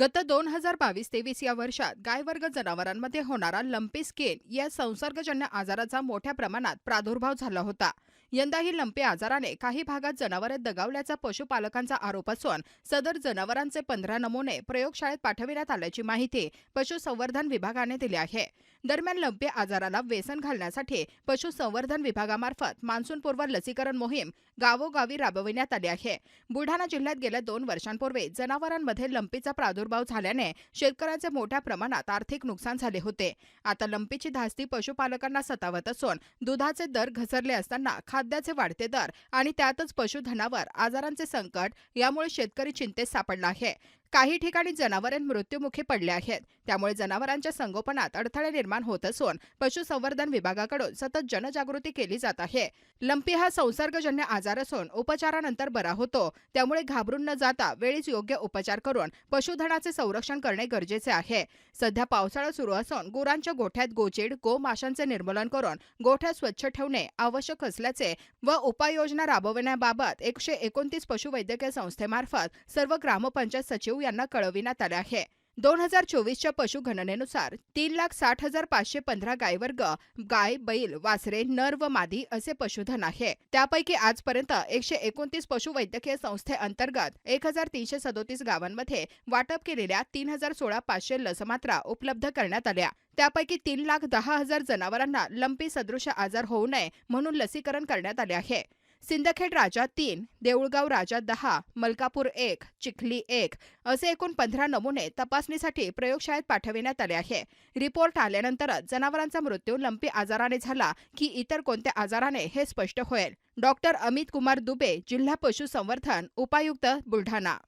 गत दोन हजार बावीस तेवीस या वर्षात गायवर्ग जनावरांमध्ये होणारा लंपी स्किन या संसर्गजन्य आजाराचा मोठ्या प्रमाणात प्रादुर्भाव झाला होता. यंदाही लंपी आजाराने काही भागात जनावरे दगावल्याचा पशुपालकांचा आरोप असून सदर जनावरांचे पंधरा नमुने प्रयोगशाळेत पाठविण्यात आल्याची माहिती पशुसंवर्धन विभागाने दिली आहे. दरम्यान लंपी आजाराला वेसन घालण्यासाठी पशुसंवर्धन विभागामार्फत मान्सूनपूर्व लसीकरण मोहीम गावोगावी राबविण्यात आली आहे. बुलढाणा जिल्ह्यात गेल्या दोन वर्षांपूर्वी जनावरांमध्ये लंपीचा प्रादुर्भाव झाल्याने शेतकऱ्यांचे मोठ्या प्रमाणात आर्थिक नुकसान झाले होते. आता लंपीची धास्ती पशुपालकांना सतावत असून दुधाचे दर घसरले असताना खाद्याचे वाढते दर आणि त्यातच पशुधनावर आजारांचे संकट यामुळे शेतकरी चिंतेत सापडला आहे. काही ठिकाणी जनावरे मृत्यूमुखी पडले आहेत. त्यामुळे जनावरांच्या संगोपनात अडथळे निर्माण होत असून पशुसंवर्धन विभागाकडून सतत जनजागृती केली जात आहे. लंपी हा संसर्गजन्य आजार असून उपचारानंतर बरा होतो. त्यामुळे घाबरून न जाता वेळीच योग्य उपचार करून पशुधनाचे संरक्षण करणे गरजेचे आहे. सध्या पावसाळा सुरू असून गुरांच्या गोठ्यात गोचीड गोमाशांचे निर्मूलन करून गोठ्या स्वच्छ ठेवणे आवश्यक असल्याचे व उपाययोजना राबवण्याबाबत एकशे एकोणतीस पशुवैद्यकीय संस्थेमार्फत सर्व ग्रामपंचायत सचिव यांना कळविण्यात आलं आहे. दोन हजार चोवीसच्या पशुगणनेनुसार तीन लाख साठ हजार पाचशे पंधरा गायवर्ग गाय बैल वासरे नर व मादी असे पशुधन आहे. त्यापैकी आजपर्यंत एकशे एकोणतीस पशुवैद्यकीय संस्थेअंतर्गत एक हजार तीनशे सदोतीस गावांमध्ये वाटप केलेल्या तीन हजार सोळा पाचशे लसमात्रा उपलब्ध करण्यात आल्या. त्यापैकी तीन लाख दहा हजार जनावरांना लंपी सदृश आजार होऊ नये म्हणून लसीकरण करण्यात आले आहे. सिंदखेड राजा तीन देऊळगाव राजा दहा मलकापूर एक चिखली एक असे एकूण पंधरा नमुने तपासणीसाठी प्रयोगशाळेत पाठविण्यात आले आहे. रिपोर्ट आल्यानंतरच जनावरांचा मृत्यू लंपी आजाराने झाला की इतर कोणत्या आजाराने हे स्पष्ट होईल. डॉक्टर अमित कुमार दुबे जिल्हा पशुसंवर्धन उपायुक्त बुलढाणा.